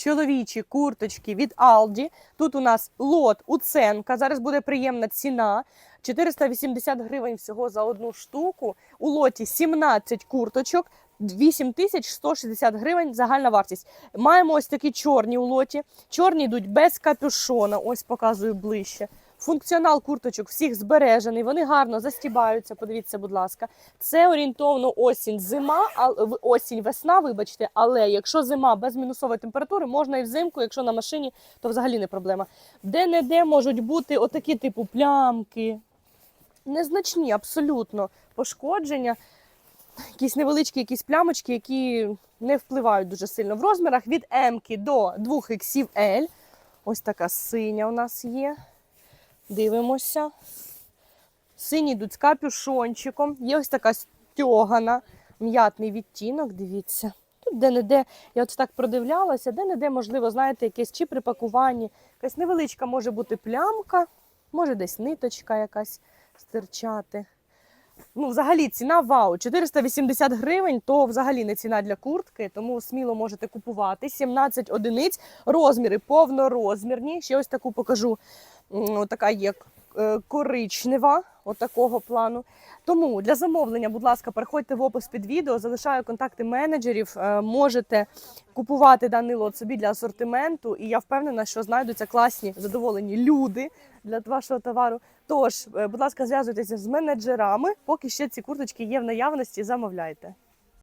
чоловічі курточки від Aldi. Тут у нас лот Уценка. Зараз буде приємна ціна. 480 гривень всього за одну штуку. У лоті 17 курточок. 8160 гривень загальна вартість. Маємо ось такі чорні у лоті. Чорні йдуть без капюшона. Ось показую ближче. Функціонал курточок всіх збережений, вони гарно застібаються. Подивіться, будь ласка. Це орієнтовно осінь, зима, осінь, весна, вибачте. Але якщо зима без мінусової температури, можна і взимку, якщо на машині, то взагалі не проблема. Де-не-де можуть бути отакі типу плямки, незначні абсолютно пошкодження, якісь невеличкі якісь плямочки, які не впливають дуже сильно в розмірах від М до 2 XL. Ось така синя у нас є. Дивимося. Сині йдуть з капюшончиком. Є ось така стьогана, м'ятний відтінок, дивіться. Тут де-не-де, я от так продивлялася, де-не-де, можливо, знаєте, якесь чи при пакуванні, якась невеличка може бути плямка, може десь ниточка якась стирчати. Ну, взагалі, ціна вау. 480 гривень то взагалі не ціна для куртки, тому сміло можете купувати. 17 одиниць, розміри повнорозмірні. Ще ось таку покажу. Така є е, коричнева, отакого плану. Тому для замовлення, будь ласка, переходьте в опис під відео, залишаю контакти менеджерів. е, Можете купувати даний лот собі для асортименту, і я впевнена, що знайдуться класні задоволені люди для вашого товару. Тож, е, будь ласка, зв'язуйтеся з менеджерами, поки ще ці курточки є в наявності, замовляйте.